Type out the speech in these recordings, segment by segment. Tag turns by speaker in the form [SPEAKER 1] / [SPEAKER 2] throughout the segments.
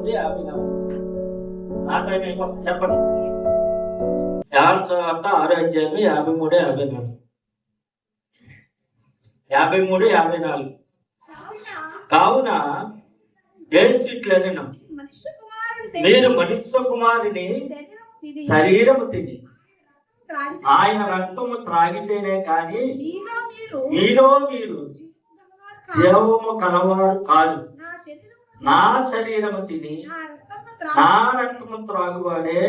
[SPEAKER 1] ఉంది యాభై మూడు యాభై నాలుగు చెప్పండి. యాభై యాభై మూడు యాభై నాలుగు. యాభై మూడు యాభై నాలుగు. కావున యేసు ఇట్లనెను
[SPEAKER 2] కుమారుని
[SPEAKER 1] మీరు మనుష్య కుమారుని
[SPEAKER 2] శరీరము తిని
[SPEAKER 1] ఆయన రక్తము త్రాగితేనే కానీ
[SPEAKER 2] మీలో మీరు జీవము
[SPEAKER 1] కలవారు కాదు.
[SPEAKER 2] నా శరీరము
[SPEAKER 1] తిని
[SPEAKER 2] నా రక్తము
[SPEAKER 1] త్రాగువాడే.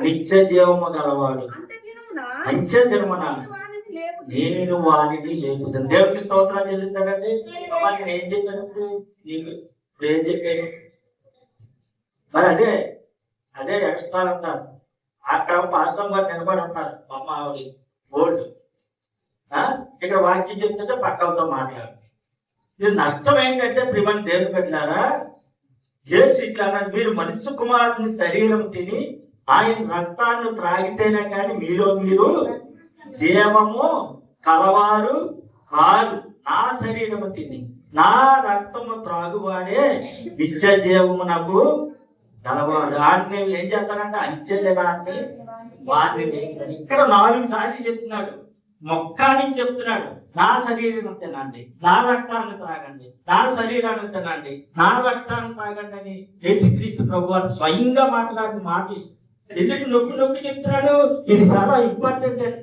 [SPEAKER 2] నిత్య జీవము గలవాడు.
[SPEAKER 1] నిత్య
[SPEAKER 2] వారిని లేపు
[SPEAKER 1] నేను వారిని లేపుతాను దేవుడికి స్తోత్రాలు చెల్లిస్తానండి మరి నేను ఏం చెప్పాను నీకు ఏం చెప్పాను మరి అదే అదే ఎక్స్ట్రా అంటారు. అక్కడ పాస్టర్ గారు నిలబడి ఉన్నారు అమ్మ ఆవిడ. బోర్డు? ఇక్కడ వాక్యం చెప్తుంటే పక్కలతో మాట్లాడు. ఇది నష్టం ఏంటంటే ప్రిమని దేవుని పెట్టారా చేసి ఇట్లా మీరు మనిషి కుమారుని శరీరం తిని ఆయన రక్తాన్ని త్రాగితేనే కానీ మీలో మీరు జీవము కలవారు కాదు. నా శరీరము తిని నా రక్తము త్రాగువాడే నిత్య జీవమునకు కలవాడు. ఆడిని ఏం చేస్తాడంటే అంచె దినాన్ని వారిని ఇక్కడ నాలుగు సార్లు చెప్తున్నాడు. మొక్కాని చెప్తున్నాడు. నా శరీరం తినండి నా రక్తాన్ని త్రాగండి నా శరీరాన్ని తినండి నా రక్తాన్ని తాగండి అని యేసుక్రీస్తు ప్రభు వారు స్వయంగా మాట్లాడిన మాటలు. ఎందుకు నొప్పి నొప్పి చెప్తున్నాడు? ఇది చాలా ఇంపార్టెంట్. అని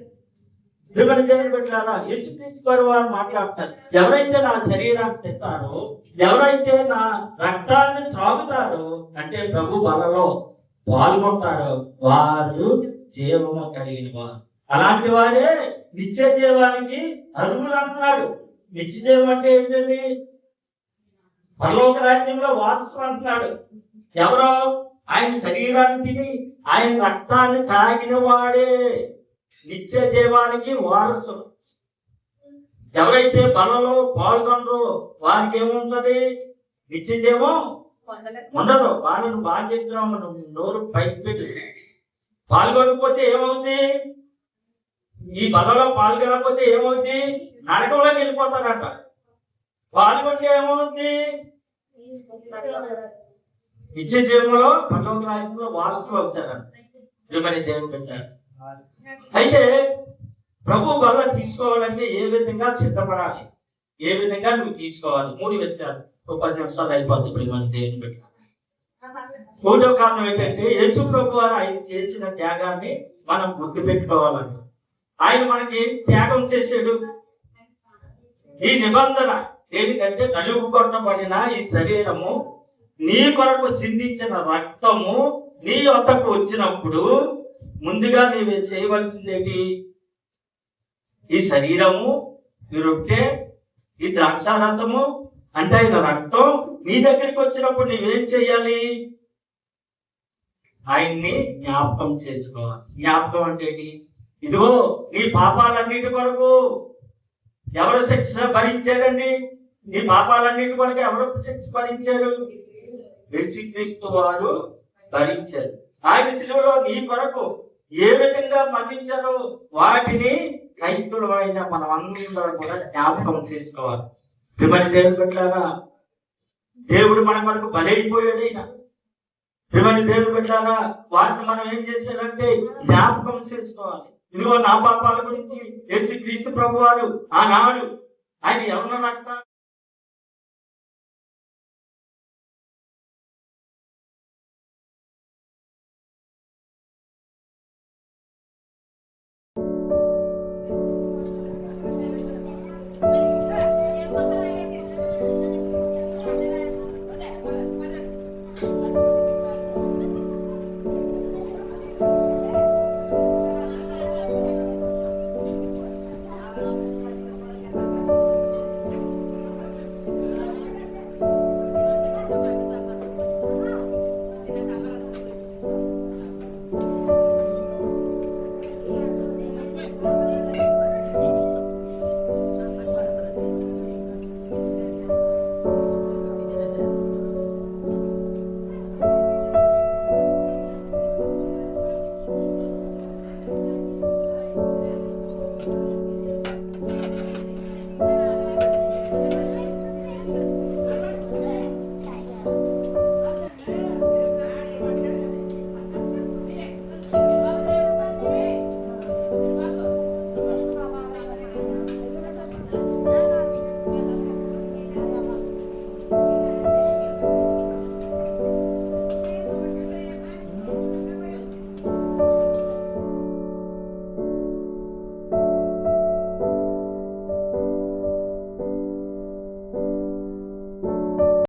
[SPEAKER 1] మిమ్మల్ని దేవుని పెట్టారా యేసుక్రీస్తు ప్రభు వారు మాట్లాడతారు. ఎవరైతే నా శరీరాన్ని తింటారో ఎవరైతే నా రక్తాన్ని త్రాగుతారో అంటే ప్రభు బలలో పాల్గొంటారో వారు జీవము కలిగిన వారు. అలాంటి వారే నిత్య జీవానికి అర్హులు అంటున్నాడు నిత్య జీవం అంటే ఏంటండి పరలోక రాజ్యంలో వారసులు అంటున్నాడు. ఎవరో? ఆయన శరీరాన్ని తిని ఆయన రక్తాన్ని తాగిన వాడే. నిత్య జీవానికి వారసు ఎవరైతే బలలో పాల్గొనరో వారికి ఏముంటది? నిత్య జీవం ఉండదు. వాళ్ళను మనం నోరు పైకి పెట్టి. పాల్గొనకపోతే ఏమవుతుంది ఈ బలలో పాల్గొనకపోతే ఏమవుద్ది? నరకంలోకి వెళ్ళిపోతారంట. పాల్గొంటే ఏమవుద్ది? నిత్య జీవంలో పర్లోక రాజ్యంలో వారసులు అవుతారంట. ప్రియమైన దేవుని పెట్టారు అయితే ప్రభు వల్ల తీసుకోవాలంటే ఏ విధంగా సిద్ధపడాలి? ఏ విధంగా నువ్వు తీసుకోవాలి? మూడు విషయాలు. ఒక పది నిమిషాలు అయిపోద్ది ప్రేమని దేవుని పెట్టారు మూడో కారణం ఏంటంటే యేసు ప్రభు వారు ఆయన చేసిన త్యాగాన్ని మనం గుర్తు పెట్టుకోవాలంట ఆయన మనకి త్యాగం చేసాడు ఈ నిబంధన ఏంటంటే నలుగు కొట్టబడిన ఈ శరీరము నీ కొరకు సిందించిన రక్తము నీ వద్దకు వచ్చినప్పుడు ముందుగా నీవు చేయవలసిందేటి? ఈ శరీరము ఈ రొట్టె ఈ ద్రాక్షారసము అంటే ఆయన రక్తం నీ దగ్గరికి వచ్చినప్పుడు నీవేం చేయాలి? ఆయన్ని జ్ఞాపకం చేసుకోవాలి. జ్ఞాపకం అంటే ఏంటి? ఇదిగో నీ పాపాలన్నిటి కొరకు ఎవరు శిక్ష భరించారండి? నీ పాపాలన్నిటి కొరకు ఎవరు శిక్ష భరించారు? యేసుక్రీస్తు వారు భరించారు. ఆయన శిలువలో నీ కొరకు ఏ విధంగా మరణించారో వాటిని క్రైస్తవులమైన మనం అందరం కూడా జ్ఞాపకం చేసుకోవాలి. ప్రిమని దేవుని పెట్టారా దేవుడు మన కొరకు బలైపోయాడు ఆయన. ప్రిమని దేవుని పెట్టారా వాటిని మనం ఏం చేశారంటే జ్ఞాపకం చేసుకోవాలి. ఇదిగో నా పాపాల గురించి యేసు క్రీస్తు ప్రభు వారు ఆనాడు ఆయన ఎవరిన రక్తాన్ని